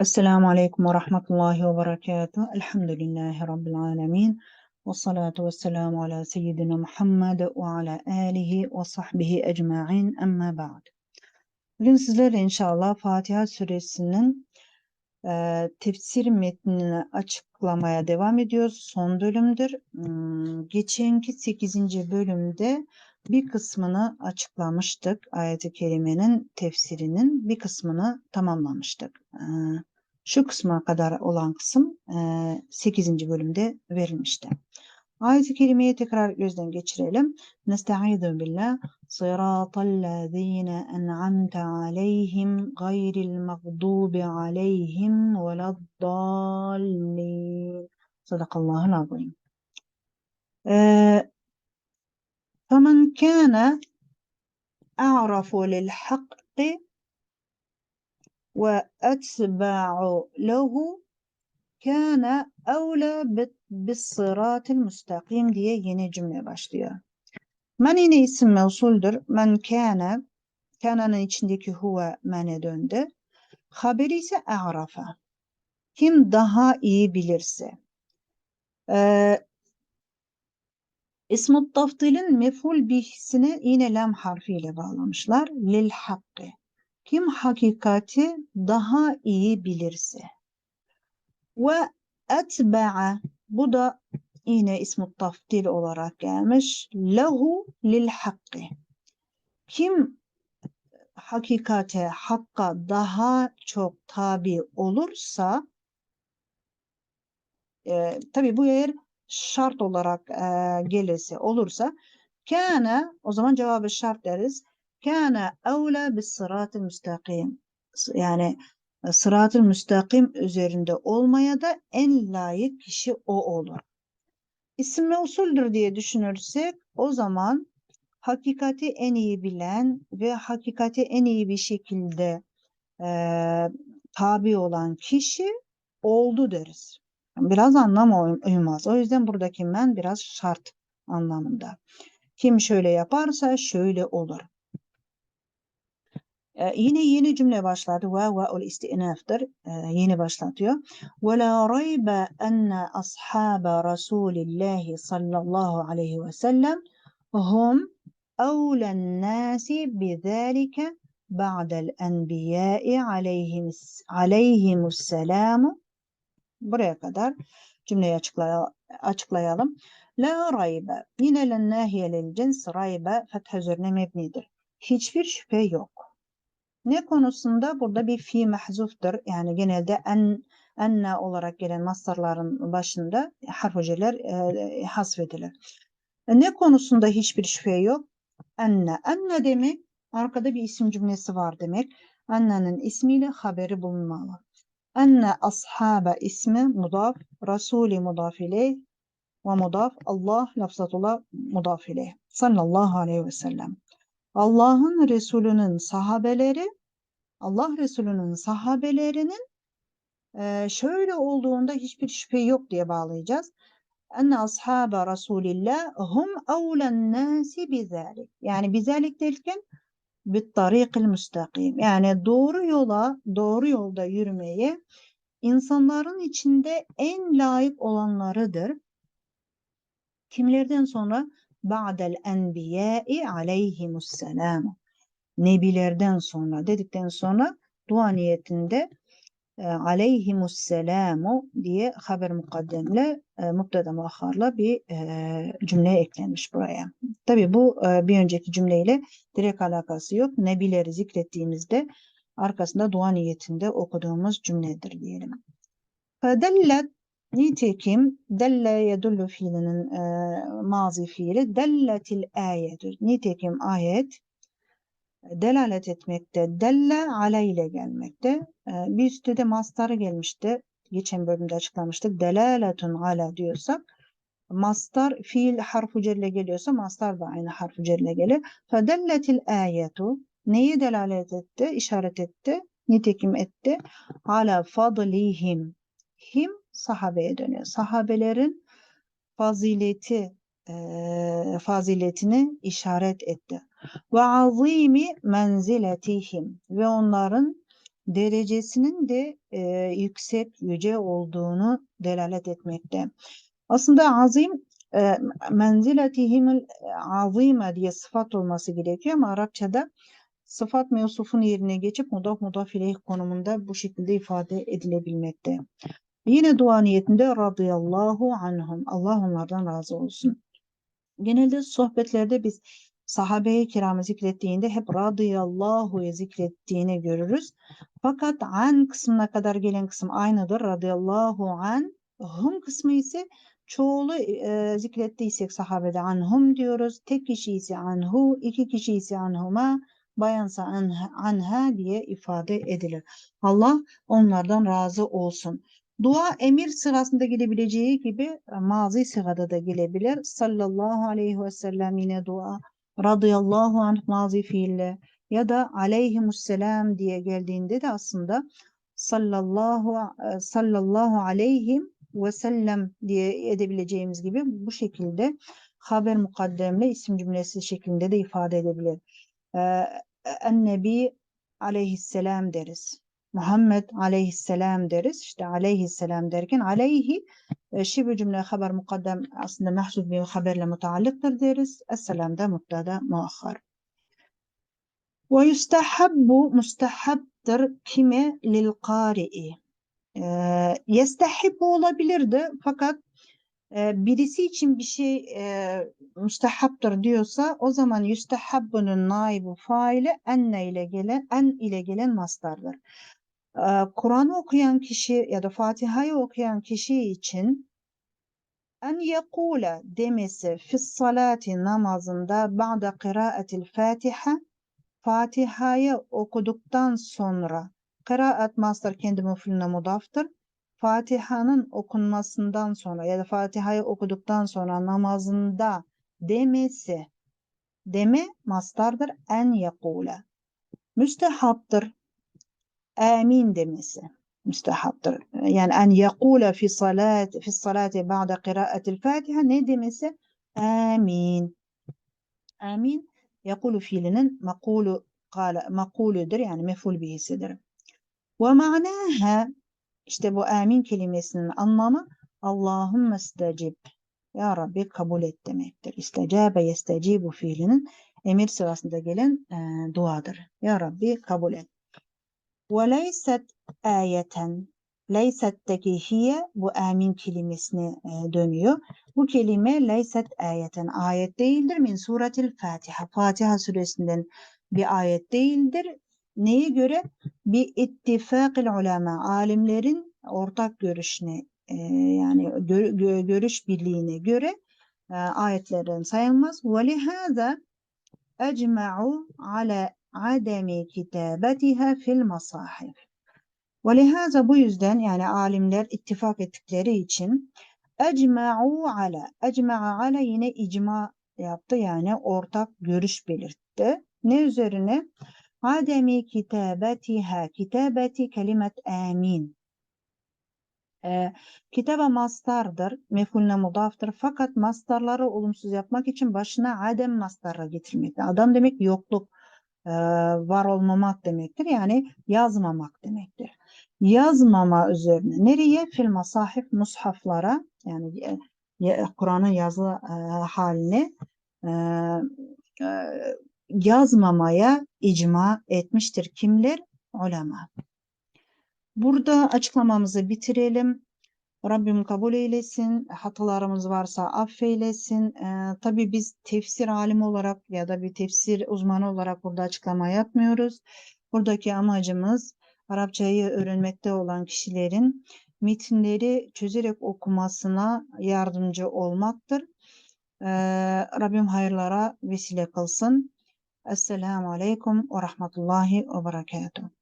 Esselamu Aleyküm ve Rahmetullahi ve Berekatuhu. Elhamdülillahi Rabbil Alemin. Ve salatu ve selamu ala seyyidina Muhammed ve ala alihi ve sahbihi ecma'in emma ba'd. Bugün sizlerle inşallah Fatiha suresinin e, tefsir metnini açıklamaya devam ediyoruz. Son bölümdür. Hmm, geçenki 8. bölümde bir kısmını açıklamıştık. Ayet-i Kerime'nin tefsirinin bir kısmını tamamlamıştık. Ee, şu kısma kadar olan kısım 8. E, bölümde verilmişti. Ayet-i Kerime'yi tekrar gözden geçirelim. Nestaizu billah. Sıratallezine en'amte aleyhim gayril mağdubi aleyhim veleddallin. Sadakallahul azim. Ee, فمن كان أعرف للحق وأتبع له kana evla bis müstakim diye yeni cümle başlıyor. Men yine isim mevsuldür. Men kana kana'nın içindeki huve mene döndü. Haberi ise a'rafa. Kim daha iyi bilirse. Ee, İsmut tafdilin meful bihisine yine lam harfiyle bağlamışlar. Lil hakkı. Kim hakikati daha iyi bilirse. Ve etba'a bu da yine ismut tafdil olarak gelmiş. Lehu lil hakkı. Kim hakikate, hakka daha çok tabi olursa e, tabi bu yer şart olarak e, gelirse olursa kâne o zaman cevabı şart deriz. Kâne evlâ bis sıratı müstakim. Yani e, sıratı müstakim üzerinde olmaya da en layık kişi o olur. İsim usuldür diye düşünürsek o zaman hakikati en iyi bilen ve hakikati en iyi bir şekilde e, tabi olan kişi oldu deriz biraz anlam uymaz. O yüzden buradaki men biraz şart anlamında. Kim şöyle yaparsa şöyle olur. Ee, yine yeni cümle başladı. Ve ve ul istinafdır. Ee, yeni başlatıyor. Ve la raybe enne ashabe Resulillahi sallallahu aleyhi ve sellem hum evlen nasi bizalike ba'del enbiyai aleyhimus selamu Buraya kadar cümleyi açıklayalım. açıklayalım. La raybe. Yine len nahiyelil cins raybe fetha üzerine mebnidir. Hiçbir şüphe yok. Ne konusunda? Burada bir fi mahzuftur. Yani genelde en enne olarak gelen mastarların başında harf hoceler e, hasfedilir. E, ne konusunda hiçbir şüphe yok? Enne. Enne demek arkada bir isim cümlesi var demek. Annenin ismiyle haberi bulunmalı. Enne ashabe ismi mudaf, Rasuli mudaf ileyh ve mudaf Allah lafzatullah mudaf ileyh. Sallallahu aleyhi ve sellem. Allah'ın Resulü'nün sahabeleri, Allah Resulü'nün sahabelerinin e, şöyle olduğunda hiçbir şüphe yok diye bağlayacağız. Enne ashabe Resulillah hum evlen nasi bizalik. Yani bizalik derken bit tarikil müstakim. Yani doğru yola, doğru yolda yürümeye insanların içinde en layık olanlarıdır. Kimlerden sonra? Ba'del enbiyai aleyhimusselam. Nebilerden sonra dedikten sonra dua niyetinde aleyhimusselamu diye haber mukaddemle e, mubtada muakharla bir e, cümle eklenmiş buraya. Tabi bu e, bir önceki cümleyle direkt alakası yok. Nebileri zikrettiğimizde arkasında dua niyetinde okuduğumuz cümledir diyelim. Fedellet nitekim delle yedullu fiilinin e, mazi fiili delletil ayettir. Nitekim ayet delalet etmekte. Delle ale ile gelmekte. E, bir üstte de mastarı gelmişti. Geçen bölümde açıklamıştık. Delaletun ala diyorsak mastar fiil harfu celle geliyorsa mastar da aynı harfu celle gelir. Fedelletil ayetu neyi delalet etti? işaret etti. Nitekim etti. Ala fadlihim. Him sahabeye dönüyor. Sahabelerin fazileti e, faziletini işaret etti. Ve azimi menziletihim ve onların derecesinin de e, yüksek, yüce olduğunu delalet etmekte. Aslında azim e, menziletihimul azime diye sıfat olması gerekiyor ama Arapçada sıfat mevsufun yerine geçip mudaf mudaf ileyh konumunda bu şekilde ifade edilebilmekte. Yine dua niyetinde radıyallahu anhum. Allah onlardan razı olsun. Genelde sohbetlerde biz sahabe-i kiramı zikrettiğinde hep radıyallahu zikrettiğini görürüz. Fakat an kısmına kadar gelen kısım aynıdır. Radıyallahu an. Hum kısmı ise çoğulu e, zikrettiysek sahabede anhum diyoruz. Tek kişi ise anhu, iki kişi ise anhuma, bayansa anha, anha diye ifade edilir. Allah onlardan razı olsun. Dua emir sırasında gelebileceği gibi e, mazi sırada da gelebilir. Sallallahu aleyhi ve sellem yine dua. Radıyallahu anh mazi fiille ya da aleyhimusselam diye geldiğinde de aslında sallallahu e, sallallahu aleyhim ve sellem diye edebileceğimiz gibi bu şekilde haber mukaddemle isim cümlesi şeklinde de ifade edebilir. Ee, En-Nebi aleyhisselam deriz. Muhammed aleyhisselam deriz. İşte aleyhisselam derken aleyhi e, şibu cümle haber mukaddem aslında mahsub bir haberle mutallıktır deriz. Esselam da muttada muakhar. Ve yustahabbu mustahabdır kime lil qari'i. E, yestahibbu olabilirdi fakat e, birisi için bir şey e, müstehaptır diyorsa o zaman yüstehabbunun naibu faili enne ile gelen en ile gelen mastardır. Kur'an'ı okuyan kişi ya da Fatiha'yı okuyan kişi için en yekule demesi fis salati namazında ba'da kıraatil Fatiha Fatiha'yı okuduktan sonra kıraat master kendi muflüne mudaftır. Fatiha'nın okunmasından sonra ya da Fatiha'yı okuduktan sonra namazında demesi deme mastardır en yekule. Müstehaptır amin demesi müstehaptır. Yani en yekule fi salat fi salati ba'da kıraatil Fatiha ne demesi? Amin. Amin yekulu fiilinin makulu kale makuludur yani meful bihisidir. Ve ma'naha işte bu amin kelimesinin anlamı Allahümme istecib. Ya Rabbi kabul et demektir. İstecabe yestecibu fiilinin emir sırasında gelen e, duadır. Ya Rabbi kabul et. وَلَيْسَتْ ayeten Leyset'teki hiye bu amin kelimesine e, dönüyor. Bu kelime leyset ayeten ayet değildir. Min suretil Fatiha. Fatiha suresinden bir ayet değildir. Neye göre? Bir ittifakil ulema. Alimlerin ortak görüşüne e, yani gör, gö, görüş birliğine göre e, ayetlerin sayılmaz. Ve lihaza ecma'u ala kitabetiha fil masahif. Ve lihaza bu yüzden yani alimler ittifak ettikleri için ecma'u ala. Ecma'a ala yine icma yaptı yani ortak görüş belirtti. Ne üzerine? Ademi kitabetiha. Kitabeti kelimet amin. E, kitaba mastardır, mefulüne mudaftır. Fakat mastarları olumsuz yapmak için başına adem mastarla getirmekte. Adam demek yokluk, var olmamak demektir. Yani yazmamak demektir. Yazmama üzerine nereye? Fil masahif mushaflara yani e, Kur'an'ın yazılı e, haline e, e, yazmamaya icma etmiştir. Kimler? Ulema. Burada açıklamamızı bitirelim. Rabbim kabul eylesin. Hatalarımız varsa affeylesin. Ee, tabii biz tefsir alimi olarak ya da bir tefsir uzmanı olarak burada açıklama yapmıyoruz. Buradaki amacımız Arapçayı öğrenmekte olan kişilerin metinleri çözerek okumasına yardımcı olmaktır. Ee, Rabbim hayırlara vesile kılsın. Esselamu Aleyküm ve Rahmetullahi ve Berekatuhu.